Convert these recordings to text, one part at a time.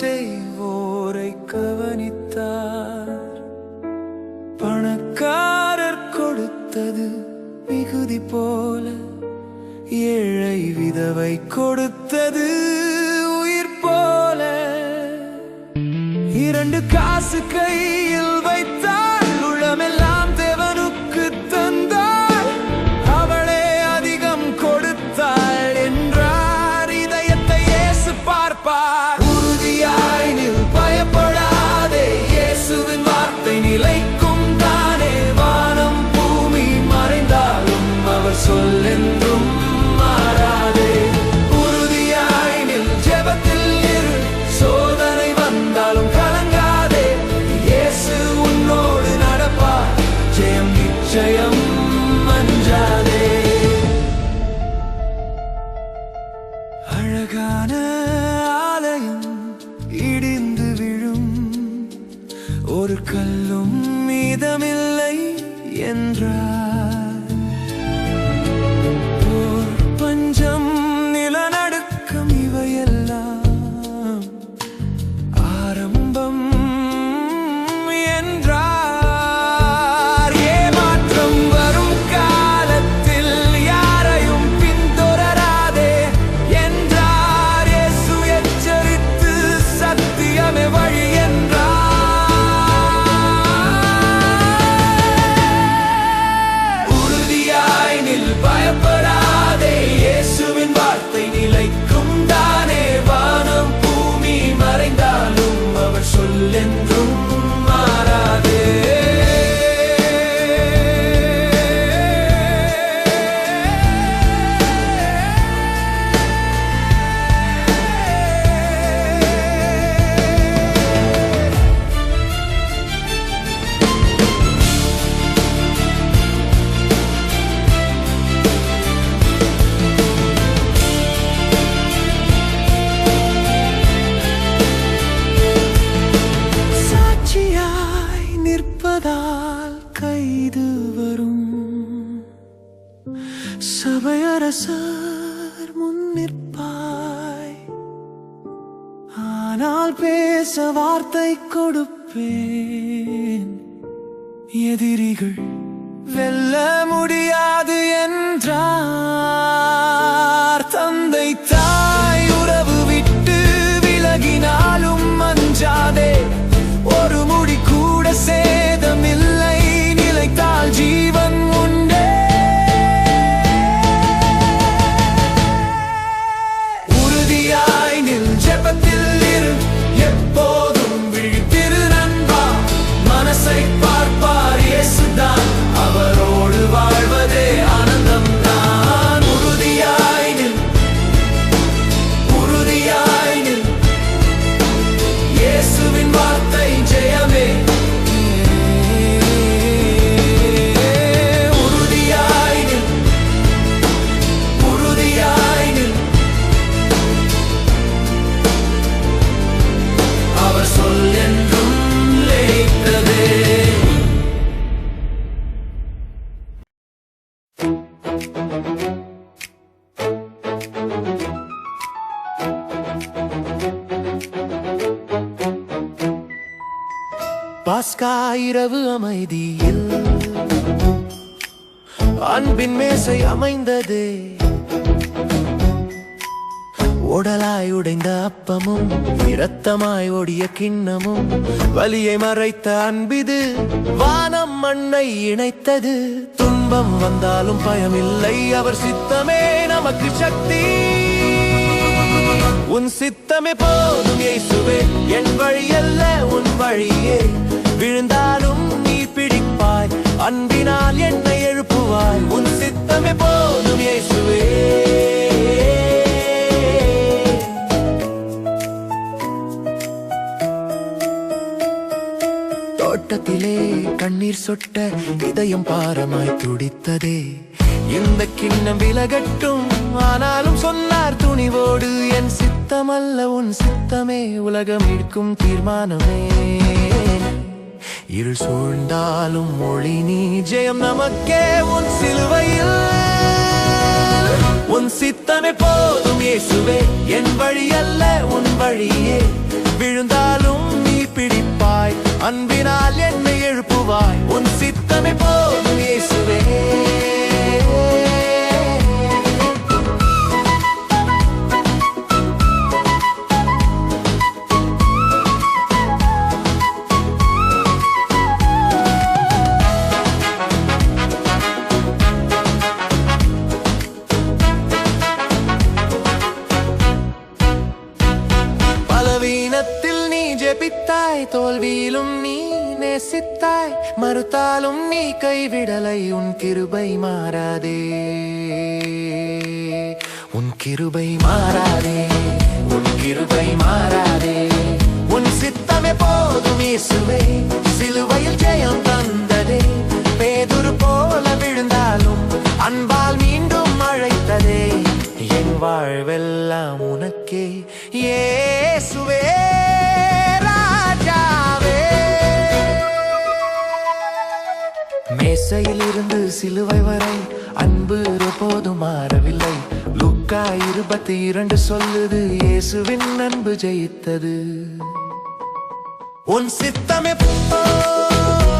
செய்வோரை கவனித்தார். பணக்காரர் கொடுத்தது மிகுதி போல ஏழை விதவை கொடுத்தது உயிர் போல. இரண்டு காசு கையில் ஜெயம் வார்த்தை கொடுப்பேன். எதிரிகள் வெல்ல முடியாது என்றான் இரவு அமைதியில். அன்பின் மேசை அமைந்ததே. உடலாய் உடைந்த அப்பமும் இரத்தமாய் ஓடிய கிண்ணமும் வலியை மறைத்த அன்பிது. வானம் மண்ணை இணைத்தது. துன்பம் வந்தாலும் பயமில்லை அவர் சித்தமே நமக்கு சக்தி. உன் சித்தமே போதும் இயேசுவே என் வழி அல்ல உன் வழியே. விழுந்தாலும் நீ பிடிப்பாய். அன்பினால் என்னை எழுப்புவாய். உன் சித்தமே போதும் இயேசுவே. தோட்டத்திலே கண்ணீர் சொட்ட இதயம் பாரமாய் துடித்ததே. இந்த கிண்ணம் விலகட்டும் ஆனாலும் சொன்னார் துணிவோடு என் சித்தமல்ல உன் சித்தமே உலகம் இருக்கும் தீர்மானமே. இருள் சூழ்ந்தாலும் மொழி நீ ஜெயம். நமக்கே உன் சிலுவையில். உன் சித்தமே போதும் இயேசுவே. என் வழி அல்ல உன் வழியே. விழுந்தாலும் நீ பிடிப்பாய். அன்பினால் என்னை எழுப்புவாய். உன் சித்தமே போதும் நீ கைவிடலை உன் கிருபை மாறாதே. உன் கிருபை மாறாதே உன் கிருபை மாறாதே. உன் சித்தமே போதும் இயேசுவே சிலுவையில் ஜெயம் தந்ததே. பேதுரு போல விழுந்தாலும் அன்பால் மீண்டும் அழைத்ததே. என் வாழ்வெல்லாம் உனக்கே ஏ இருந்து சிலுவை வரை அன்பு போதும் மாறவில்லை லுக்கா இருபத்தி இரண்டு சொல்லுது இயேசுவின் அன்பு ஜெயித்தது. உன் சித்தமே உன்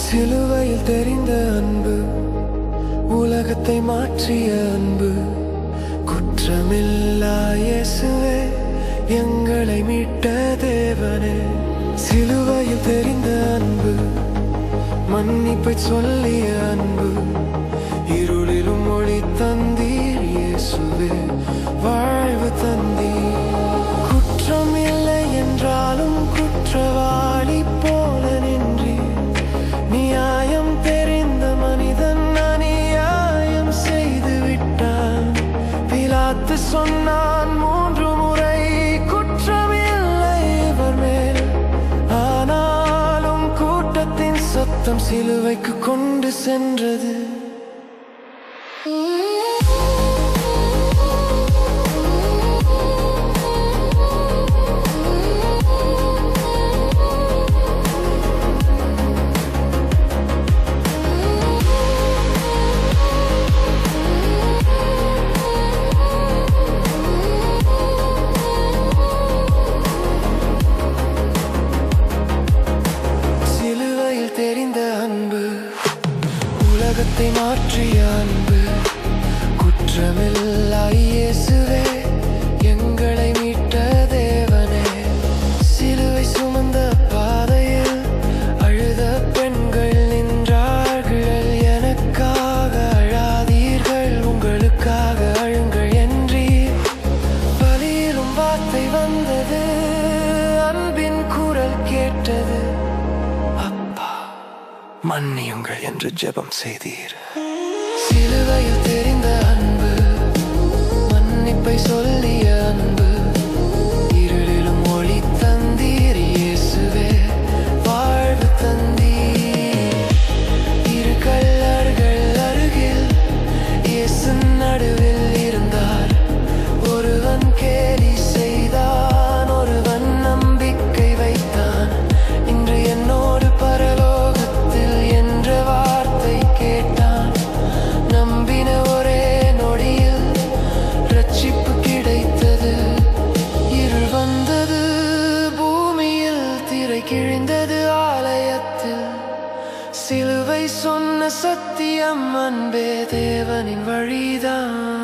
சிலுவையில் தெரிந்த அன்பு உலகத்தை மாற்றிய அன்பு. குற்றமில்லா இயேசுவே எங்களை மீட்ட தேவனே. சிலுவையில் தெரிந்த அன்பு மன்னிப்பை சொல்லிய அன்பு. இருளிலும் ஒளி தந்தீர் இயேசுவே வாழ்வு தந்தீர் கொண்டு சென்றது. உலகத்தை மாற்றிய அன்பு. குற்றமில்லா இயேசுவே எங்களை மீட்ட தேவனே. சிலுவை சுமந்த பாதையில் அழுத பெண்கள் நின்றார்கள். எனக்காக அழாதீர்கள் உங்களுக்காக அழுங்கள் என்றீர். பலியிலும் வார்த்தை வந்தது அன்பின் குரல் கேட்டது. மன்னியுங்கள் என்று ஜெபம் செய்தீர். சிலுவையில் தெரிந்த அன்பு மன்னிப்பை சொல்லிய அன்பு. அன்பே தேவனின் வழிதான்.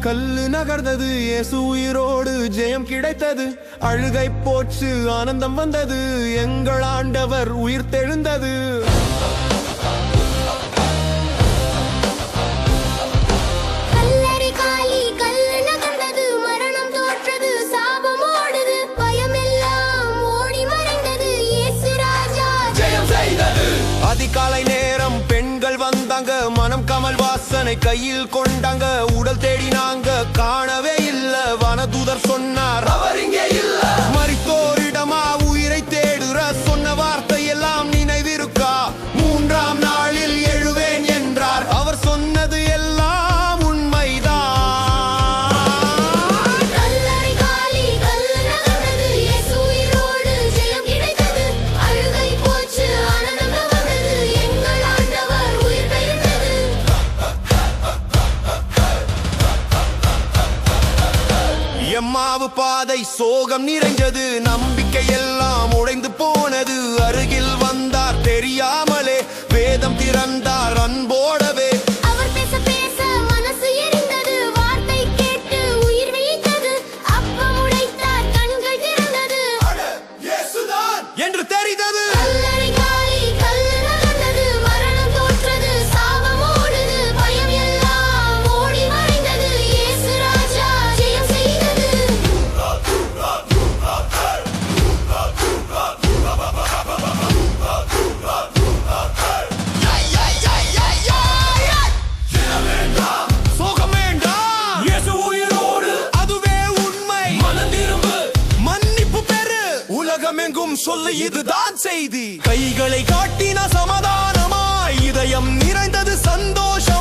கல்லு நகர்ந்தது இயேசு உயிரோடு ஜெயம் கிடைத்தது. அழுகை போச்சு ஆனந்தம் வந்தது. எங்கள் ஆண்டவர் உயிர் தெழுந்தது. உன்னை கையில் கொண்டாங்க. உடல் தேடினாங்க காணவே இல்ல. வனதூதர் சொன்னார். அவர் இங்கே எம்மாவு பாதை சோகம் நிறைஞ்சது. நம்பிக்கை எல்லாம் உடைந்து போனது. அருகில் வந்தார் தெரியாமலே. வேதம் திறந்தார் அன்போ செய்தி. கைகளை காட்டின சமாதானமா இதயம் நிறைந்தது சந்தோஷம்.